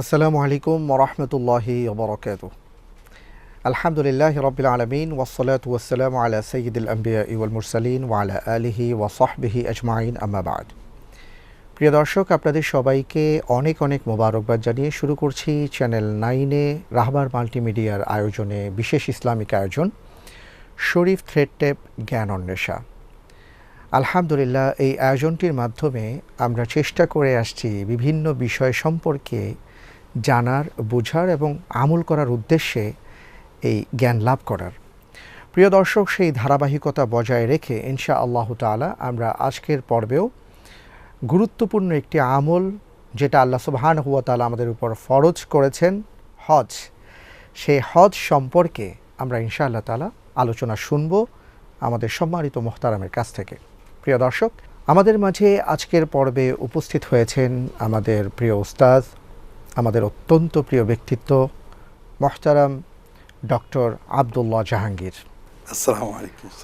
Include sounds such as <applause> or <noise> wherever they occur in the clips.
আসসালামু আলাইকুম ওরহমতুল্লাহি ওবরকাত আলহামদুলিল্লাহ রবিল আলমিন ওসলাত ওসালাম আলা সঈদুল আম্বিয়া ইউল মুরসালিন ওয়ালা আলিহি ওয়াসহবিহি আজমাইন আম্মাবাদ প্রিয় দর্শক, আপনাদের সবাইকে অনেক অনেক মোবারকবাদ জানিয়ে শুরু করছি চ্যানেল নাইনে রাহবার মাল্টিমিডিয়ার আয়োজনে বিশেষ ইসলামিক আয়োজন, শরীফ থ্রেড টেপ জ্ঞান অন্বেষা। আলহামদুলিল্লাহ, এই আয়োজনটির মাধ্যমে আমরা চেষ্টা করে আসছি বিভিন্ন বিষয় সম্পর্কে জানার, বোঝার এবং আমল করার উদ্দেশ্যে এই জ্ঞান লাভ করার। প্রিয় দর্শক, সেই ধারাবাহিকতা বজায় রেখে ইনশা আল্লাহ তালা আমরা আজকের পর্বেও গুরুত্বপূর্ণ একটি আমল যেটা আল্লাহ সুবহান হুয়া তালা আমাদের উপর ফরজ করেছেন, হজ। সেই হজ সম্পর্কে আমরা ইনশা আল্লাহ তালা আলোচনা শুনব আমাদের সম্মানিত মোহতারামের কাছ থেকে। প্রিয় দর্শক, আমাদের মাঝে আজকের পর্বে উপস্থিত হয়েছেন আমাদের প্রিয় উস্তাদ আমাদের অত্যন্ত প্রিয় ব্যক্তিত্ব মোহতারাম ডক্টর আবদুল্লাহ জাহাঙ্গীর। আসসালাম।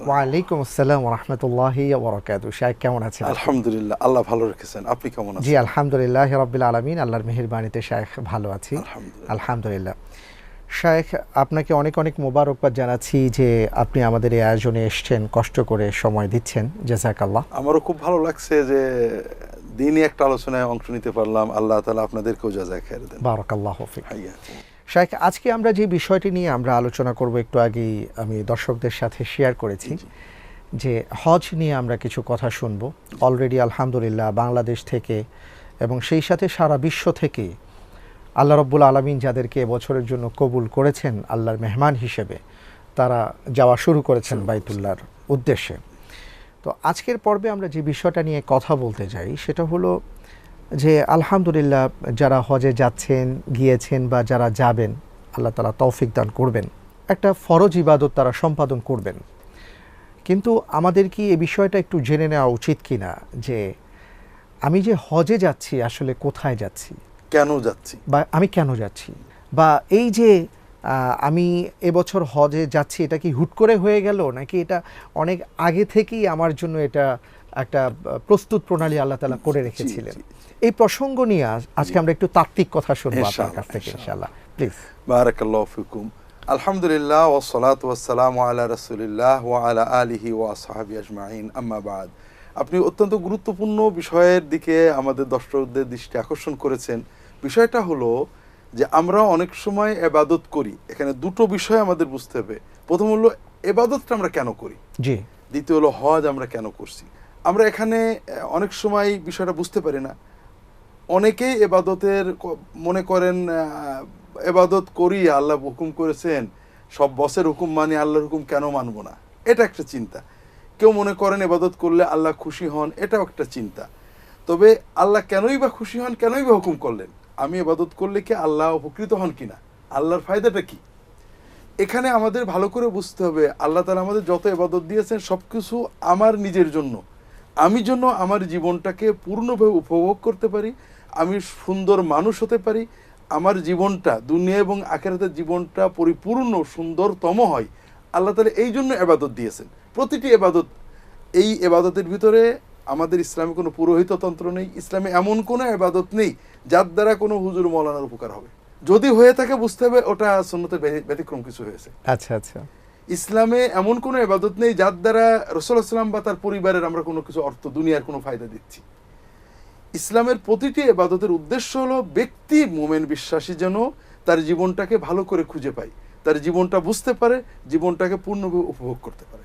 ওয়ালাইকুম আসসালাম রহমতুল্লাহি ওবরাকাত শাহেক কেমন আছেন? আলহামদুলিল্লাহ আল্লাহ ভালো রেখেছেন। আপনি কেমন জি আছেন আলহামদুলিল্লাহ রব্বিল আলমিন আল্লাহর মেহেরবানিতে শায়েখ ভালো আছি। আলহামদুলিল্লাহ। আলহামদুলিল্লাহ। শায়েখ আপনাকে অনেক অনেক মোবারকবাদ জানাচ্ছি যে আপনি আমাদের এই আয়োজনে এসছেন কষ্ট করে সময় দিচ্ছেন। জাজাকাল্লাহ আমারও খুব ভালো লাগছে যে দিনই একটা আলোচনায় অংশ নিতে পারলাম। আল্লাহ তালা আপনাদেরকেও যা যায় খেয়ে দেন। বারাকাল্লাহ হাইয়া। আজকে আমরা যে বিষয়টি নিয়ে আমরা আলোচনা করব একটু আগেই আমি দর্শকদের সাথে শেয়ার করেছি যে হজ নিয়ে আমরা কিছু কথা শুনব। অলরেডি আলহামদুলিল্লাহ বাংলাদেশ থেকে এবং সেই সাথে সারা বিশ্ব থেকে আল্লাহ রব্বুল আলমিন যাদেরকে বছরের জন্য কবুল করেছেন আল্লাহর মেহমান হিসেবে তারা যাওয়া শুরু করেছেন বাইতুল্লাহর উদ্দেশ্যে। তো আজকের পর্বে আমরা যে বিষয়টা নিয়ে কথা বলতে যাই সেটা হলো যে আলহামদুলিল্লাহ যারা হজে যাচ্ছেন গিয়েছেন বা যারা যাবেন আল্লাহ তালা তৌফিক দান করবেন। একটা ফরজ ইবাদত তারা সম্পাদন করবেন। কিন্তু আমাদের কি এই বিষয়টা একটু জেনে নেওয়া উচিত কি না যে আমি যে হজে যাচ্ছি আসলে কোথায় যাচ্ছি? কেন যাচ্ছি? বা আমি কেন যাচ্ছি? বা এই যে আমি এবছর হজে যাচ্ছি এটা কি হুট করে হয়ে গেল? নাকি এটা অনেক আগে থেকেই আমার জন্য এটা একটা প্রস্তুত প্রণালী আল্লাহ তালা করে রেখেছিলেন? এই প্রসঙ্গ নিয়ে আজ- আজকে আমরা একটু তাত্ত্বিক কথা শুনব আপনার কাছ থেকে ইনশাআল্লাহ। প্লিজ বারাকাল্লাহ ফিকুম। আলহামদুলিল্লাহ ওসলাত ওয়াসালাম আলা রাসুলিল্লাহ ওয়া আলা আলিহি ওয়া সাহাবি আজমাইন আম্মা বাদ। আপনি অত্যন্ত গুরুত্বপূর্ণ বিষয়ের দিকে আমাদের দর্শকদের দৃষ্টি আকর্ষণ করেছেন। বিষয়টা হলো যে আমরা অনেক সময় এবাদত করি। এখানে দুটো বিষয় আমাদের বুঝতে হবে। প্রথম হলো এবাদতটা আমরা কেন করি? জি। দ্বিতীয় হলো হজ আমরা কেন করছি? আমরা এখানে অনেক সময় বিষয়টা বুঝতে পারি না। অনেকেই এবাদতের মনে করেন এবাদত করি আল্লাহ হুকুম করেছেন সব বসের হুকুম মানি আল্লাহর হুকুম কেন মানব না? এটা একটা চিন্তা। কেউ মনে করেন এবাদত করলে আল্লাহ খুশি হন এটাও একটা চিন্তা। তবে আল্লাহ কেনই বা খুশি হন কেনই বা হুকুম করলেন? আমি এবাদত করলে কি আল্লাহ উপকৃত হন কিনা? আল্লাহর ফায়দাটা কি? এখানে আমাদের ভালো করে বুঝতে হবে, আল্লাহ তালা আমাদের যত এবাদত দিয়েছেন সব কিছু আমার নিজের জন্য। আমি জন্য আমার জীবনটাকে পূর্ণভাবে উপভোগ করতে পারি, আমি সুন্দর মানুষ হতে পারি, আমার জীবনটা, দুনিয়া এবং আখেরাতের জীবনটা পরিপূর্ণ, সুন্দরতম হয়। আল্লাহ তালা এই জন্য এবাদত দিয়েছেন। প্রতিটি এবাদত এই এবাদতের ভিতরে আমাদের ইসলামে কোনো পুরোহিততন্ত্র নেই ইসলামে এমন কোনো এবাদত নেই যার দ্বারা কোনো হুজুর মৌলানার উপকার হবে। যদি হয়ে থাকে বুঝতে হবে ওটা সন্ন্যতের ব্যতিক্রম কিছু হয়েছে। আচ্ছা আচ্ছা। ইসলামে এমন কোনো এবাদত নেই যার দ্বারা রসুলাম বা তার পরিবারের আমরা কোনো কিছু অর্থ দুনিয়ার কোনো ফায়দা দিচ্ছি। ইসলামের প্রতিটি এবাদতের উদ্দেশ্য হলো ব্যক্তি মোমেন বিশ্বাসী যেন তার জীবনটাকে ভালো করে খুঁজে পায় তার জীবনটা বুঝতে পারে জীবনটাকে পূর্ণভাবে উপভোগ করতে পারে।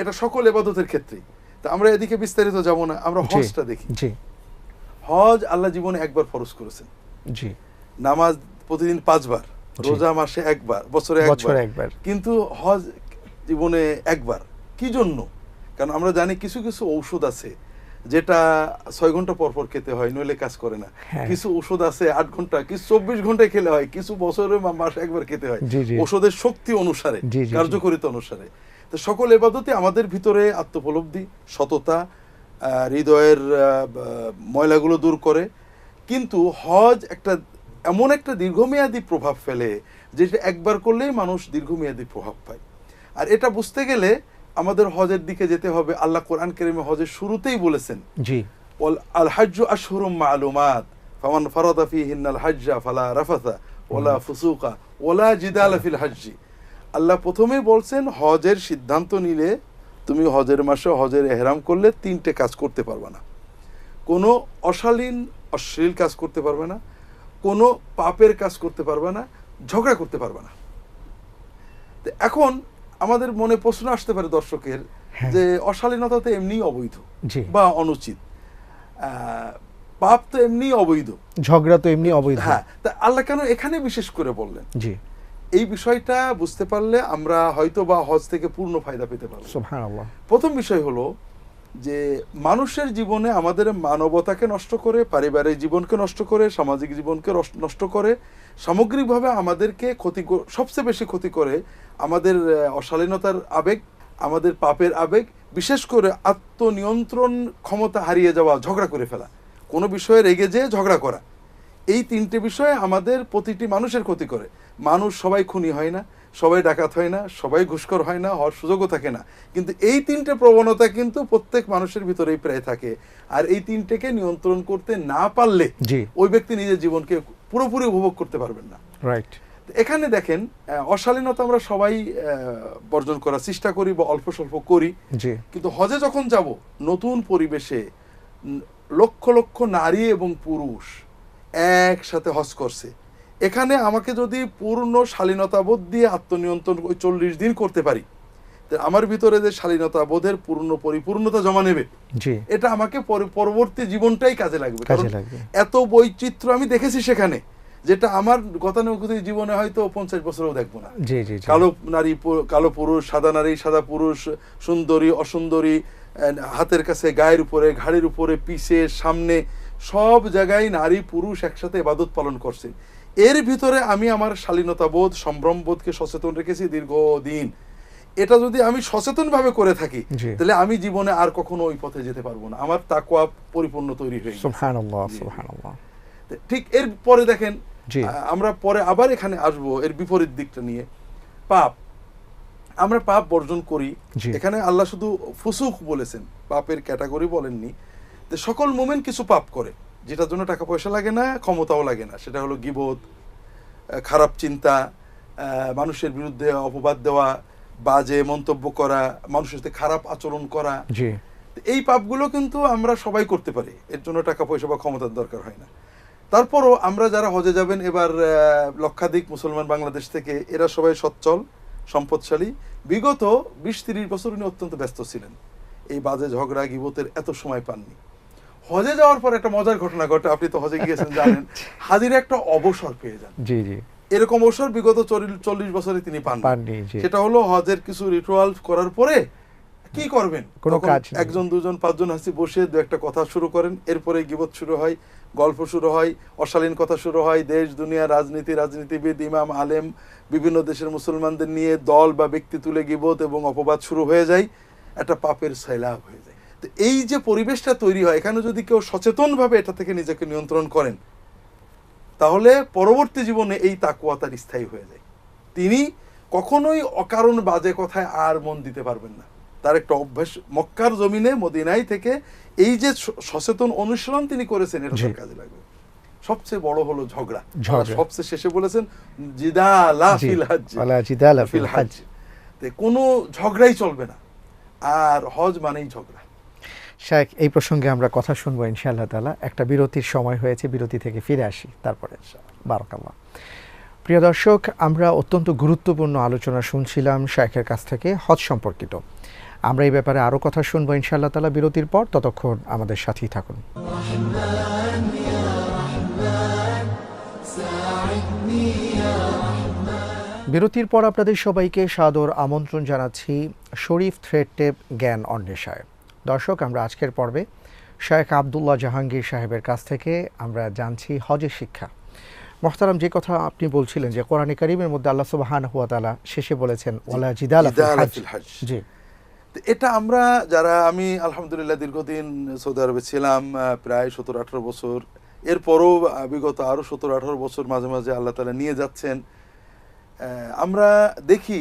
এটা সকল এবাদতের ক্ষেত্রেই। তা আমরা এদিকে বিস্তারিত যাব না আমরা হজটা দেখি। জি। হজ আল্লাহ জীবনে একবার ফরজ করেছেন। জি। নামাজ প্রতিদিন পাঁচবার রোজা মাসে একবার বছরে একবার। একবার। কিন্তু হজ জীবনে একবার। কি জন্য? কারণ আমরা জানি কিছু কিছু ঔষধ আছে যেটা ছয় ঘণ্টা পর পর খেতে হয় নইলে কাজ করে না। হ্যাঁ। কিছু ওষুধ আছে আট ঘণ্টা কিছু চব্বিশ ঘন্টায় খেলে হয় কিছু বছরে মাসে একবার খেতে হয়। ওষুধের শক্তি অনুসারে। কার্যকরিতা অনুসারে। তো সকল এবাদতে আমাদের ভিতরে আত্মপলব্ধি সততা হৃদয়ের ময়লাগুলো দূর করে। কিন্তু হজ একটা এমন একটা দীর্ঘমেয়াদী প্রভাব ফেলে যেটা একবার করলেই মানুষ দীর্ঘমেয়াদী প্রভাব পায়। আর এটা বুঝতে গেলে আমাদের হজের দিকে যেতে হবে। আল্লাহ কোরআন কেরিমে হজের শুরুতেই বলেছেন জি। আল হাজ্জু আশহুরুম মালুমাত ফামান ফারাদা ফিহিন্নাল হাজ্জা ফালা রাফাথা ওলা ফুসুকা ওলা জিদালা ফিল হাজ্জি। আল্লাহ প্রথমেই বলছেন হজের সিদ্ধান্ত নিলে তুমি হজের মাসে হজের এহরাম করলে তিনটে কাজ করতে পারবে না। কোনো অশালীন অশ্লীল কাজ করতে পারবে না কোনো পাপের কাজ করতে পারবে না ঝগড়া করতে পারবে না। তো এখন আমাদের মনে প্রশ্ন আসতে পারে দর্শকের হ্যাঁ। যে অশালীনতা তো এমনিই অবৈধ বা অনুচিত। আহ, পাপ তো এমনিই অবৈধ। ঝগড়া তো এমনি অবৈধ। হ্যাঁ তা আল্লাহ কেন এখানে বিশেষ করে বললেন? জি। এই বিষয়টা বুঝতে পারলে আমরা হয়তো বা হজ থেকে পূর্ণ ফায়দা পেতে পারব। প্রথম বিষয় হলো যে মানুষের জীবনে আমাদের মানবতাকে নষ্ট করে পারিবারিক জীবনকে নষ্ট করে সামাজিক জীবনকে নষ্ট করে সামগ্রিকভাবে আমাদেরকে ক্ষতি সবচেয়ে বেশি ক্ষতি করে আমাদের অশালীনতার আবেগ আমাদের পাপের আবেগ বিশেষ করে আত্মনিয়ন্ত্রণ ক্ষমতা হারিয়ে যাওয়া ঝগড়া করে ফেলা। কোনো বিষয়ে রেগে যেয়ে ঝগড়া করা। এই তিনটে বিষয়ে আমাদের প্রতিটি মানুষের ক্ষতি করে। মানুষ সবাই খুনি হয় না সবাই ডাকাত হয় না সবাই ঘুষখোর হয় না হওয়ার সুযোগও থাকে না। কিন্তু এই তিনটে প্রবণতা কিন্তু প্রত্যেক মানুষের ভিতরেই প্রায় থাকে। আর এই তিনটেকে নিয়ন্ত্রণ করতে না পারলে ওই ব্যক্তি নিজের জীবনকে পুরোপুরি উপভোগ করতে পারবেন না। রাইট এখানে দেখেন অশালীনতা আমরা সবাই বর্জন করার চেষ্টা করি বা অল্প স্বল্প করি। কিন্তু হজে যখন যাব নতুন পরিবেশে লক্ষ লক্ষ নারী এবং পুরুষ একসাথে হজ করছে। এখানে আমাকে যদি পূর্ণ শালীনতা বোধ দিয়ে আত্মনিয়ন্ত্রণ ওই চল্লিশ দিন করতে পারি আমার ভিতরে যে শালীনতা বোধের পূর্ণ পরিপূর্ণতা জমা নেবে এটা আমাকে পরবর্তী জীবনটাই কাজে লাগবে। কারণ এত বৈচিত্র্য আমি দেখেছি সেখানে যেটা আমার গতানুগতিক জীবনে হয়তো পঞ্চাশ বছরেও দেখব না। কালো নারী কালো পুরুষ সাদা নারী সাদা পুরুষ সুন্দরী অসুন্দরী হাতের কাছে গায়ের উপরে ঘাড়ের উপরে পিছে সামনে সব জায়গায় নারী পুরুষ একসাথে ইবাদত পালন করছে। এর ভিতরে আমি আমার শালীনতা বোধ সম্ভ্রম বোধকে সচেতন রেখেছি দীর্ঘদিন। এটা যদি আমি সচেতন ভাবে করে থাকি তাহলে আমি জীবনে আর কখনো ওই পথে যেতে পারব না। আমার তাকওয়া পরিপূর্ণ তৈরি হয়ে ঠিক এর পরে দেখেন আমরা পরে আবার এখানে আসব এর বিপরীত দিকটা নিয়ে। পাপ আমরা পাপ বর্জন করি। এখানে আল্লাহ শুধু ফুসুক বলেছেন পাপের ক্যাটাগরি বলেননি। সকল মোমেন কিছু পাপ করে। যেটার জন্য টাকা পয়সা লাগে না ক্ষমতাও লাগে না। সেটা হলো গিবোধ খারাপ চিন্তা মানুষের বিরুদ্ধে অপবাদ দেওয়া বাজে মন্তব্য করা মানুষের সাথে খারাপ আচরণ করা। এই পাপগুলো কিন্তু আমরা সবাই করতে পারি। এর জন্য টাকা পয়সা বা ক্ষমতার দরকার হয় না। তারপরও আমরা যারা হজে যাবেন এবার লক্ষাধিক মুসলমান বাংলাদেশ থেকে এরা সবাই সচ্ছল সম্পদশালী। বিগত বিশ তিরিশ বছর উনি অত্যন্ত ব্যস্ত ছিলেন। এই বাজে ঝগড়া গিবতের এত সময় পাননি। হজে যাওয়ার পর একটা মজার ঘটনা ঘটে আপনি তো হজে গিয়েছেন জানেন। <laughs> হাজির একটা অবসর পেয়ে যান। জি জি। এরকম অবসর বিগত চল্লিশ বছরে তিনি পান পাননি সেটা হলো হজের কিছু রিচুয়াল করার পরে কি করবেন? কোনো কাজ একজন দুজন পাঁচজন হাসি বসে দু একটা কথা শুরু করেন। এরপরে গিবত শুরু হয় গল্প শুরু হয় অশালীন কথা শুরু হয়। দেশ দুনিয়া রাজনীতি রাজনীতিবিদ ইমাম আলেম বিভিন্ন দেশের মুসলমানদের নিয়ে দল বা ব্যক্তি তুলে গিবত এবং অপবাদ শুরু হয়ে যায়। একটা পাপের সৈলাভ হয়ে যায়। তো এই যে পরিবেশটা তৈরি হয় এখানে যদি কেউ সচেতনভাবে এটা থেকে নিজেকে নিয়ন্ত্রণ করেন তাহলে পরবর্তী জীবনে এই তাকুয়া তার স্থায়ী হয়ে যায়। তিনি কখনোই অকারণ বাজে কথায় আর মন দিতে পারবেন না। তার একটা অভ্যাস মক্কার জমিনে মদিনাই থেকে এই যে সচেতন অনুশীলন তিনি করেছেন এটা তার কাজে লাগবে। সবচেয়ে বড় হলো ঝগড়া। সবচেয়ে শেষে বলেছেন জিদালা জি। ফিল হাজ্জ। ফিল ফিল হাজ্জ। হাজ্জ। তে কোনো ঝগড়াই চলবে না। আর হজ মানেই ঝগড়া। শায়েখ, এই প্রসঙ্গে আমরা কথা শুনব ইনশাআল্লাহ তালা একটা বিরতির সময় হয়েছে, বিরতি থেকে ফিরে আসি, তারপরে বারাকাল্লাহ। প্রিয় দর্শক, আমরা অত্যন্ত গুরুত্বপূর্ণ আলোচনা শুনছিলাম শায়েখের কাছ থেকে, হজ সম্পর্কিত। আমরা এই ব্যাপারে আরও কথা শুনব ইনশাআল্লাহ তাআলা বিরতির পর। ততক্ষণ আমাদের সাথেই থাকুন। বিরতির পর আপনাদের সবাইকে সাদর আমন্ত্রণ জানাচ্ছি শরীফ থ্রেড টেপ জ্ঞান অন্বেষায়। দর্শক আমরা আজকের পর্বে শায়েখ আবদুল্লাহ জাহাঙ্গীর সাহেবের কাছ থেকে আমরা জানছি হজের শিক্ষা। মোহতারাম যে কথা আপনি বলছিলেন যে কোরআন কারিমের মধ্যে আল্লাহ সুবাহান হুয়া তাআলা শেষে বলেছেন ওয়ালা জিদালা। জি। তো এটা আমরা যারা আমি আলহামদুলিল্লাহ দীর্ঘদিন সৌদি আরবে ছিলাম প্রায় সতেরো আঠারো বছর। এরপরও বিগত আরও সতেরো আঠারো বছর মাঝে মাঝে আল্লাহ তালা নিয়ে যাচ্ছেন। আহ, আমরা দেখি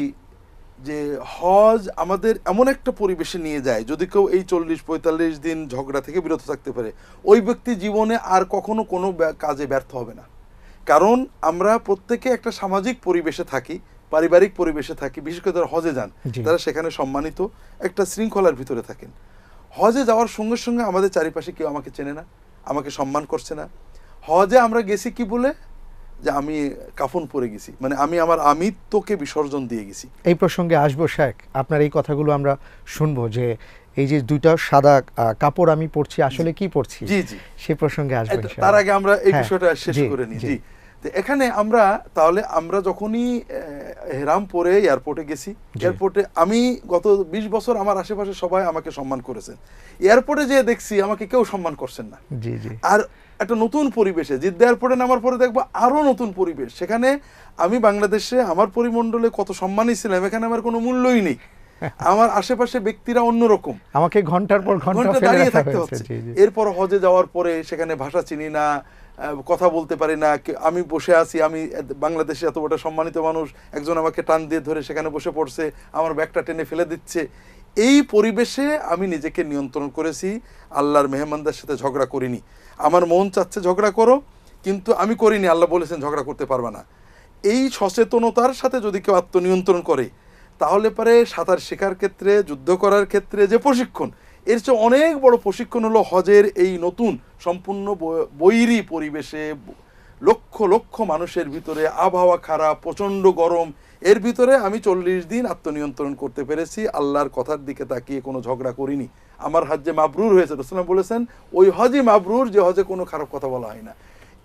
যে হজ আমাদের এমন একটা পরিবেশে নিয়ে যায় যদি কেউ এই চল্লিশ পঁয়তাল্লিশ দিন ঝগড়া থেকে বিরত থাকতে পারে ওই ব্যক্তি জীবনে আর কখনো কোনো কাজে ব্যর্থ হবে না। কারণ আমরা প্রত্যেকে একটা সামাজিক পরিবেশে থাকি পারিবারিক পরিবেশে থাকি বিশেষ করে যারা হজে যান। তারা সেখানে সম্মানিত একটা শৃঙ্খলার ভিতরে থাকেন। হজে যাওয়ার সঙ্গে সঙ্গে আমাদের চারিপাশে কেউ আমাকে চেনে না আমাকে সম্মান করছে না। হজে আমরা গেছি কি বলে? যে আমি কাফন পরে গেছি। মানে আমি আমার আমিত্বকে বিসর্জন দিয়ে গেছি। এই প্রসঙ্গে আসব শেখ। আপনার এই কথাগুলো আমরা শুনব যে এই যে দুইটা সাদা কাপড় আমি পরছি আসলে কি পরছি? জি জি। সে প্রসঙ্গে আসব তার আগে আমরা এই হ্যাঁ, বিষয়টা শেষ করে নিই। জি। তো এখানে আমরা তাহলে আমরা যখনই হেরাম পরে এয়ারপোর্টে গেছি এয়ারপোর্টে আমি গত বিশ বছর আমার আশেপাশে সবাই আমাকে সম্মান করেছেন এয়ারপোর্টে যেয়ে দেখছি আমাকে কেউ সম্মান করছেন না। জি জি। আর একটা নতুন পরিবেশে জিদ্দা এয়ারপোর্টে নামার পরে দেখব আরও নতুন পরিবেশ। সেখানে আমি বাংলাদেশে আমার পরিমণ্ডলে কত সম্মানই ছিলাম এখানে আমার কোনো মূল্যই নেই। <laughs> আমার আশেপাশে ব্যক্তিরা অন্যরকম। আমাকে ঘণ্টার পর ঘণ্টা দাঁড়িয়ে থাকতে হচ্ছে। এরপর হজে যাওয়ার পরে সেখানে ভাষা চিনি না কথা বলতে পারি না আমি বসে আছি, আমি বাংলাদেশে এত বড় সম্মানিত মানুষ, একজন আমাকে টান দিয়ে ধরে সেখানে বসে পড়ছে, আমার ব্যাগটা টেনে ফেলে দিচ্ছে। এই পরিবেশে আমি নিজেকে নিয়ন্ত্রণ করেছি, আল্লাহর মেহমানদের সাথে ঝগড়া করিনি। আমার মন চাচ্ছে ঝগড়া করো, কিন্তু আমি করিনি, আল্লাহ বলেছেন ঝগড়া করতে পারবা না। এই সচেতনতার সাথে যদি কেউ আত্মনিয়ন্ত্রণ করে, তাহলে পরে সাঁতার শেখার ক্ষেত্রে, যুদ্ধ করার ক্ষেত্রে যে প্রশিক্ষণ এর চেয়ে অনেক বড় প্রশিক্ষণ হলো হজের এই নতুন, সম্পূর্ণ বৈরী পরিবেশে, লক্ষ লক্ষ মানুষের ভিতরে আবহাওয়া খারাপ, প্রচণ্ড গরম, এর ভিতরে আমি চল্লিশ দিন আত্মনিয়ন্ত্রণ করতে পেরেছি, আল্লাহর কথার দিকে তাকিয়ে কোনো ঝগড়া করিনি। আমার হজ্জে মাবরুর হয়েছে রসুলাম বলেছেন, ওই হজই মাবরুর, যে হজে কোনো খারাপ কথা বলা হয় না।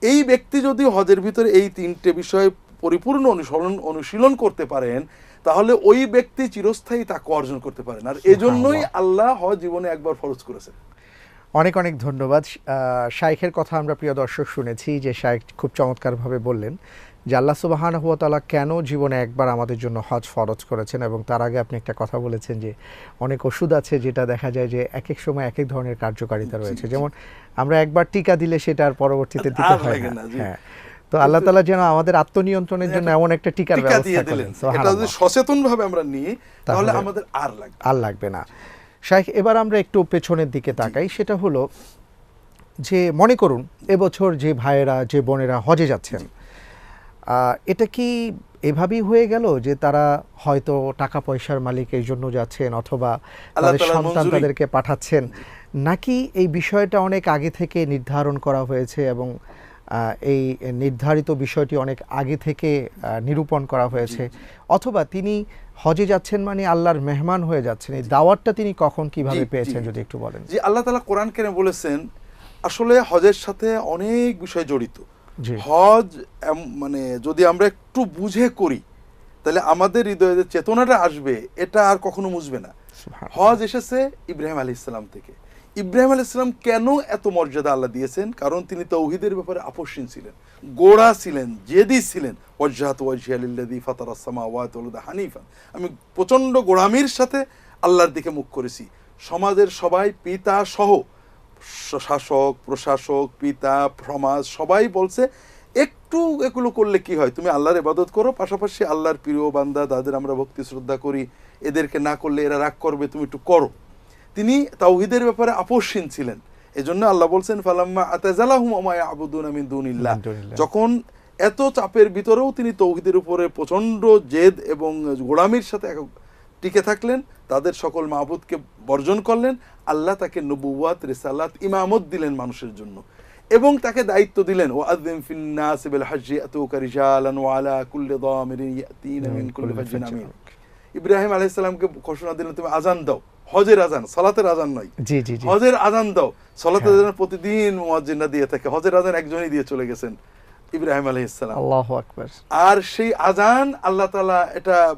এই ব্যক্তি যদি হজের ভিতরে এই তিনটে বিষয় পরিপূর্ণ অনুসরণ, অনুশীলন করতে পারেন তাহলে ওই ব্যক্তি চিরস্থায়ী তাকে অর্জন করতে পারেন। আর এজন্যই আল্লাহ হজ জীবনে একবার ফরজ করেছেন। অনেক অনেক ধন্যবাদ। শাইখের কথা আমরা প্রিয় দর্শক শুনেছি যে শাইখ খুব চমৎকারভাবে বললেন যে আল্লাহ সুবাহান তাআলা কেন জীবনে একবার আমাদের জন্য হজ ফরজ করেছেন এবং তার আগে আপনি একটা কথা বলেছেন যে অনেক ওষুধ আছে যেটা দেখা যায় যে এক এক সময় এক এক ধরনের কার্যকারিতা রয়েছে। যেমন আমরা একবার টিকা দিলে সেটা আর পরবর্তীতে দিতে হয় না, হ্যাঁ। তো আল্লাহ তাআলা যেন আমাদের আত্মনিয়ন্ত্রণের জন্য এমন একটা টিকার ব্যবস্থা করেন এটা যদি সচেতন ভাবে আমরা নিই তাহলে আমাদের আর লাগবে। আর লাগবে না। শাইখ এবার আমরা একটু পেছনের দিকে তাকাই। সেটা হলো যে মনে করুন এবছর যে ভাইয়েরা যে বোনেরা হজে যাচ্ছেন আহ, এটা কি এভাবেই হয়ে গেল যে তারা হয়তো টাকা পয়সার মালিক এই জন্য যাচ্ছেন অথবা তাদের সন্তান তাদেরকে পাঠাচ্ছেন? নাকি এই বিষয়টা অনেক আগে থেকে নির্ধারণ করা হয়েছে এবং এই নির্ধারিত বিষয়টি অনেক আগে থেকে নিরূপণ করা হয়েছে। অথবা তিনি হজে যাচ্ছেন মানে আল্লাহর মেহমান হয়ে যাচ্ছেন এই দাওয়াতটা তিনি কখন কীভাবে পেয়েছেন যদি একটু বলেন? যে আল্লাহ তালা কোরআন কেন বলেছেন আসলে হজের সাথে অনেক বিষয় জড়িত। হজ মানে যদি আমরা একটু বুঝে করি তাহলে আমাদের হৃদয়ে যে চেতনাটা আসবে এটা আর কখনো মুছবে না। হজ এসেছে ইব্রাহিম আলী ইসলাম থেকে। ইব্রাহিম আলী ইসলাম কেন এত মর্যাদা আল্লাহ দিয়েছেন? কারণ তিনি তৌহিদের ব্যাপারে আপসীন ছিলেন। গোড়া ছিলেন, জেদি ছিলেন। ওয়াজহাত ওয়াজহিয়ালিল্লাযী ফাতারাস সামাওয়াতি ওয়াল আরদা হানিফান আমি প্রচণ্ড গোড়ামির সাথে আল্লাহর দিকে মুখ করেছি। সমাজের সবাই পিতা সহ, শাসক, প্রশাসক, পিতা, সমাজ, সবাই বলছে, একটু এগুলো করলে কি হয়? তুমি আল্লাহর ইবাদত করো, পাশাপাশি আল্লাহর প্রিয় বান্দা, তাদের আমরা ভক্তি শ্রদ্ধা করি। এদেরকে না করলে এরা রাগ করবে, তুমি একটু করো। তিনি তাওহিদের ব্যাপারে আপসীন ছিলেন। এজন্য আল্লাহ বলছেন ফালাম্মা আতাজালাহুম আমা ইয়াবুদুনা মিন দুনিল্লাহ। যখন এত চাপের ভিতরেও তিনি তৌহিদের উপরে প্রচণ্ড জেদ এবং গোড়ামির সাথে টিকে থাকলেন তাদের সকল মাহবুদকে বর্জন করলেন আল্লাহ তাকে নবুয়াত রিসালাত ইমামত দিলেন মানুষের জন্য এবং তাকে দায়িত্ব দিলেন ও আযিম ফিন নাস বিল হজ্জি আতুকা রিজালান ওয়া আলা কুল্লি দামিরিন ইয়াতিনা মিন কুল্লি ফাজ্জিন আমিন। ইব্রাহিম আলাইহিস সালামকে ঘোষণা দিলেন তুমি আজান দাও। হজের আজান সালাতের আজান নয়। জি জি জি। হজের আজান দাও। সলাতের হ্যাঁ। আজান প্রতিদিন মুয়াজ্জিনরা দিয়ে থাকে। হজের আজান একজনই দিয়ে চলে গেছেন ইব্রাহিম আলাইহিস সালাম। আল্লাহ আকবার। আর সেই আজান আল্লাহ তাআলা এটা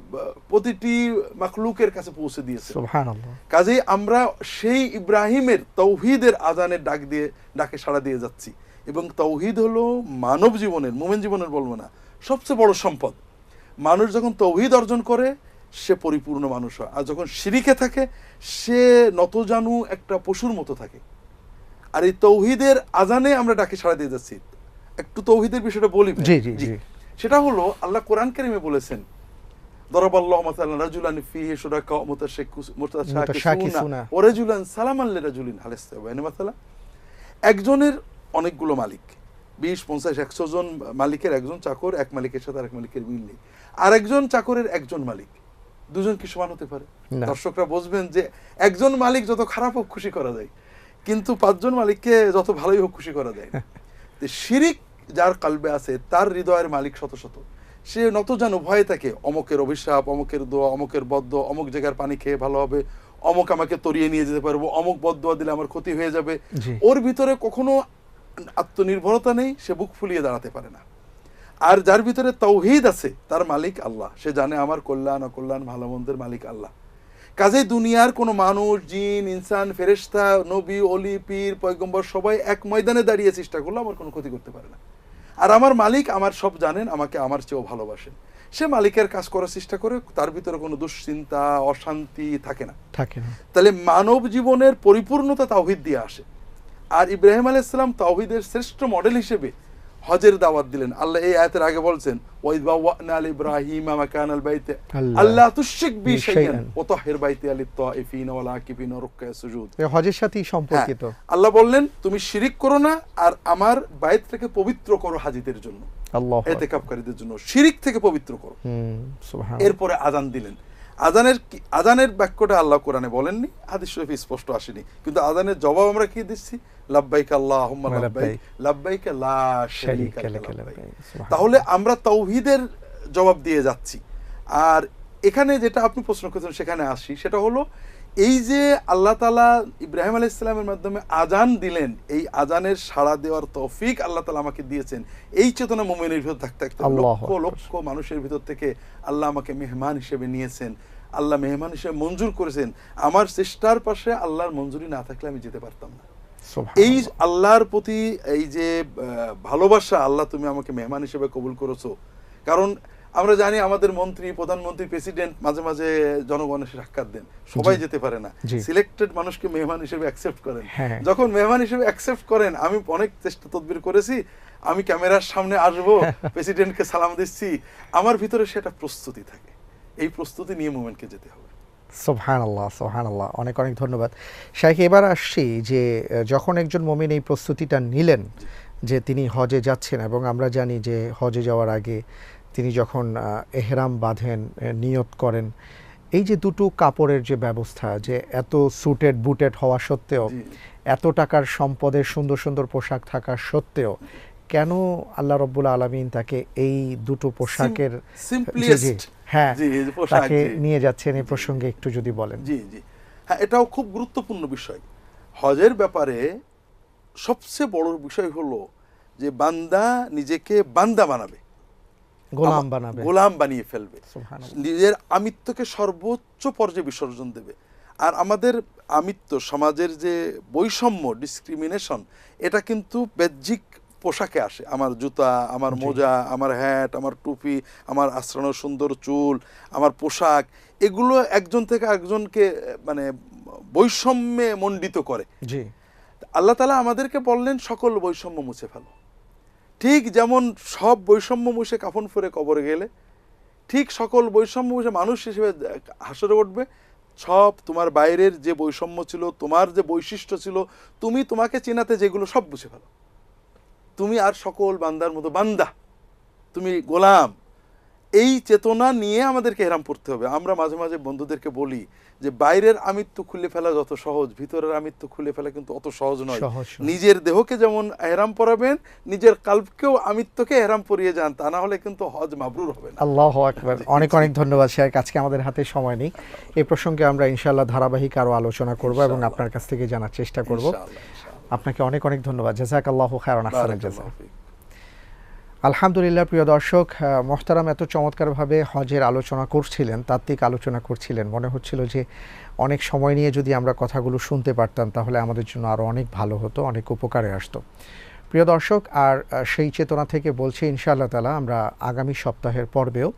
প্রতিটি মাখলুকের কাছে পৌঁছে দিয়েছে। সুবহানাল্লাহ। কাজেই আমরা সেই ইব্রাহিমের তৌহিদের আজানের ডাক দিয়ে ডাকে সাড়া দিয়ে যাচ্ছি। এবং তৌহিদ হলো মানব জীবনের মোমেন জীবনের বলব না সবচেয়ে বড় সম্পদ। মানুষ যখন তৌহিদ অর্জন করে সে পরিপূর্ণ মানুষ হয়। আর যখন শিরিকে থাকে সে নতজানু একটা পশুর মতো থাকে। আর এই তৌহিদের আজানে আমরা ডাকে সাড়া দিয়ে যাচ্ছি। একটু তৌহিদের বিষয়টা বলি। সেটা হলো আল্লাহ কোরআন কারিমে বলেছেন দরাবাল্লাহ মাসালান রাজুলান ফিহি শুরাকা মুতাশাক্কিসুনা মুতাশাক্কিসুনা। ওয়া রাজুলান সালামান লিরাজুলিন হালাস্তাওয়ানি মাসালা একজনের অনেকগুলো মালিক বিশ পঞ্চাশ একশো জন মালিকের একজন চাকর এক মালিকের সাথে আরেক মালিকের মিল নেই। আর একজন চাকরের একজন মালিক। দুজন কি সমান হতে পারে? দর্শকরা বুঝবেন যে একজন মালিক যত খারাপ হোক খুশি করা যায় কিন্তু পাঁচজন মালিককে যত ভালোই হোক খুশি করা যায় <laughs> শিরিক যার কালবে আছে তার হৃদয়ের মালিক শত শত। সে নত যেন ভয়ে থাকে অমকের অভিশাপ অমকের দোয়া অমকের বদ্ধ অমুক জায়গার পানি খেয়ে ভালো হবে অমক আমাকে তরিয়ে নিয়ে যেতে পারব অমুক বদোয়া দিলে আমার ক্ষতি হয়ে যাবে। ওর ভিতরে কখনো আত্মনির্ভরতা নেই সে বুক ফুলিয়ে দাঁড়াতে পারে না। আর যার ভিতরে তৌহিদ আছে তার মালিক আল্লাহ। সে জানে আমার কল্যাণ অকল্যাণ ভালো মন্দের মালিক আল্লাহ। কাজেই দুনিয়ার কোনো মানুষ জিন ইনসান ফেরেশতা নবী অলি পীর পয়গম্বর সবাই এক ময়দানে দাঁড়িয়ে চেষ্টা করলে আমার কোনো ক্ষতি করতে পারে না। আর আমার মালিক আমার সব জানেন আমাকে আমার চেয়েও ভালোবাসেন। সে মালিকের কাজ করার চেষ্টা করে তার ভিতরে কোনো দুশ্চিন্তা অশান্তি থাকে না। থাকে না। তাহলে মানব জীবনের পরিপূর্ণতা তাওহিদ দিয়ে আসে। আর ইব্রাহিম আলাইসালাম তাওহিদের শ্রেষ্ঠ মডেল হিসেবে হজের দাওয়াত দিলেন। আল্লাহ এই আয়াতের আগে বলছেন আল ইব্রাহিম মাকান আল বাইতে। আল্লাহ। আল্লাহ বি বি শাইআন। শাইআন। ওয়া তাহির বাইতি আলিত তাইফিন ওয়াল আকিফিন ওয়া রুক্কা সুজুদ। এ হজের সাথেই সম্পর্কিত। হ্যাঁ, আল্লাহ বললেন তুমি শিরিক করো না আর আমার বাইতটাকে পবিত্র করো হাজিদের জন্য। আল্লাহ এতেকাবকারীদের জন্য। শিরিক থেকে পবিত্র করো। হুম সুবহান। এরপরে আজান দিলেন। আজানের আজানের বাক্যটা আল্লাহ কোরআনে বলেননি হাদিস শরীফে স্পষ্ট আসেনি। কিন্তু আজানের জবাব আমরা কি দিচ্ছি? লাব্বাইক আল্লাহুম্মা লাব্বাইক লাব্বাইক। লাব্বাইক লা শারীকা শারীকা লাকা লাকা লাব্বাইক। লাব্বাইক। সুবহান। তাহলে আমরা তৌহিদের জবাব দিয়ে যাচ্ছি আর এখানে যেটা আপনি প্রশ্ন করেছেন সেখানে আসি সেটা হলো এই যে আল্লাহ তালা ইব্রাহিম আলাহ ইসলামের মাধ্যমে আজান দিলেন এই আজানের সাড়া দেওয়ার তৌফিক আল্লাহ তালা আমাকে দিয়েছেন এই চেতনা মোমেনের ভিতর থাকতে থাকতে লক্ষ লক্ষ মানুষের ভিতর থেকে আল্লাহ আমাকে মেহমান হিসেবে নিয়েছেন আল্লাহ মেহমান হিসেবে মঞ্জুর করেছেন আমার চেষ্টার পাশে আল্লাহর মঞ্জুরি না থাকলে আমি যেতে পারতাম না এই আল্লাহর প্রতি এই যে ভালোবাসা আল্লাহ তুমি আমাকে মেহমান হিসেবে কবুল করেছ। কারণ আমরা জানি আমাদের মন্ত্রী প্রধানমন্ত্রী প্রেসিডেন্ট মাঝে মাঝে জনগণের সাক্ষাৎ দেন। সবাই যেতে পারে না। সিলেক্টেড মানুষকে মেহমান হিসেবে অ্যাকসেপ্ট করেন। হ্যাঁ। যখন মেহমান হিসেবে অ্যাকসেপ্ট করেন আমি অনেক চেষ্টা তদবির করেছি আমি ক্যামেরার সামনে আসব <laughs> প্রেসিডেন্টকে সালাম দিচ্ছি আমার ভিতরে সেটা প্রস্তুতি থাকে। এই প্রস্তুতি নিয়ে মোমেন্টকে যেতে হবে। সোহান আল্লাহ সোহান আল্লাহ অনেক অনেক ধন্যবাদ। শাইখ এবার আসছি যে যখন একজন মমিন এই প্রস্তুতিটা নিলেন যে তিনি হজে যাচ্ছেন এবং আমরা জানি যে হজে যাওয়ার আগে তিনি যখন এহরাম বাঁধেন নিয়ত করেন এই যে দুটো কাপড়ের যে ব্যবস্থা যে এত সুটেড বুটেড হওয়া সত্ত্বেও এত টাকার সম্পদের সুন্দর সুন্দর পোশাক থাকা সত্ত্বেও কেন আল্লাহ রব্বুল আলমিন তাকে এই দুটো পোশাকের হ্যাঁ তাকে নিয়ে যাচ্ছেন এই প্রসঙ্গে একটু যদি বলেন। জি জি। হ্যাঁ এটাও খুব গুরুত্বপূর্ণ বিষয়। হজের ব্যাপারে সবচেয়ে বড় বিষয় হলো যে বান্দা নিজেকে বান্দা বানাবে। গোলাম বানাবে। গোলাম বানিয়ে ফেলবে। নিজের আমিত্বকে সর্বোচ্চ পর্যায়ে বিসর্জন দেবে। আর আমাদের আমিত্ব সমাজের যে বৈষম্য ডিসক্রিমিনেশন এটা কিন্তু বাহ্যিক পোশাকে আসে। আমার জুতা আমার মোজা আমার হ্যাট আমার টুপি আমার আশ্রানো সুন্দর চুল আমার পোশাক এগুলো একজন থেকে একজনকে মানে বৈষম্যে মণ্ডিত করে। জি। আল্লাহ তালা আমাদেরকে বললেন সকল বৈষম্য মুছে ফেলো। ঠিক যেমন সব বৈষম্য মুছে কাফন ফুরে কবরে গেলে ঠিক সকল বৈষম্য মুছে মানুষ হিসেবে হাসরে উঠবে। সব তোমার বাইরের যে বৈষম্য ছিল তোমার যে বৈশিষ্ট্য ছিল তুমি তোমাকে চেনাতে যেগুলো সব মুছে ফেলো। তুমি আর সকল বান্দার মতো বান্দা। তুমি গোলাম। এই চেতনা নিয়ে আমাদেরকে হেরাম পড়তে হবে। আমরা মাঝে মাঝে বন্ধুদেরকে বলি যে বাইরের আমিত্ব খুলে ফেলা যত সহজ ভিতরের আমিত্ব খুলে ফেলা কিন্তু অত সহজ নয়। নিজের দেহকে যেমন হেরাম পরাবেন নিজের কাল্পকেও আমিত্বকে হেরাম পরিয়ে যান তা না হলে কিন্তু হজ মাবরুর হবে না। আল্লাহ আকবার। অনেক অনেক ধন্যবাদ শেখ। আজকে আমাদের হাতে সময় নেই। এই প্রসঙ্গে আমরা ইনশাআল্লাহ ধারাবাহিক আরও আলোচনা করব এবং আপনার কাছ থেকে জানার চেষ্টা করব। আপনাকে অনেক অনেক ধন্যবাদ। জাজাক আল্লাহ খায়রান আহসানুল জাযা আলহামদুলিল্লাহ প্রিয় দর্শক মোহতারাম এত চমৎকারভাবে হজের আলোচনা করছিলেন তাত্ত্বিক আলোচনা করছিলেন। মনে হচ্ছিল যে অনেক সময় নিয়ে যদি আমরা কথাগুলো শুনতে পারতাম তাহলে আমাদের জন্য আরও অনেক ভালো হতো অনেক উপকারে আসতো। প্রিয় দর্শক আর সেই চেতনা থেকে বলছি ইনশাআল্লাহ তালা আমরা আগামী সপ্তাহের পর্বেও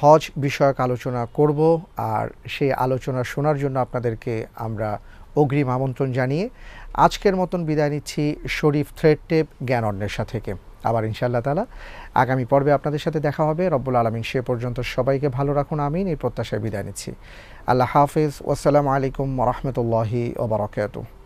হজ বিষয়ক আলোচনা করব আর সেই আলোচনা শোনার জন্য আপনাদেরকে আমরা অগ্রিম আমন্ত্রণ জানিয়ে আজকের মতন বিদায় নিচ্ছি শরীফ থ্রেড টেপ জ্ঞান অন্বেষা থেকে। আবার ইনশাআল্লাহ তালা আগামী পর্বে আপনাদের সাথে দেখা হবে। রব্বুল আলমিন সে পর্যন্ত সবাইকে ভালো রাখুন, আমিন। এই প্রত্যাশায় বিদায় নিচ্ছি। আল্লাহ হাফিজ। ওসালামু আলাইকুম রহমতুল্লাহি ওবরাকাতুহ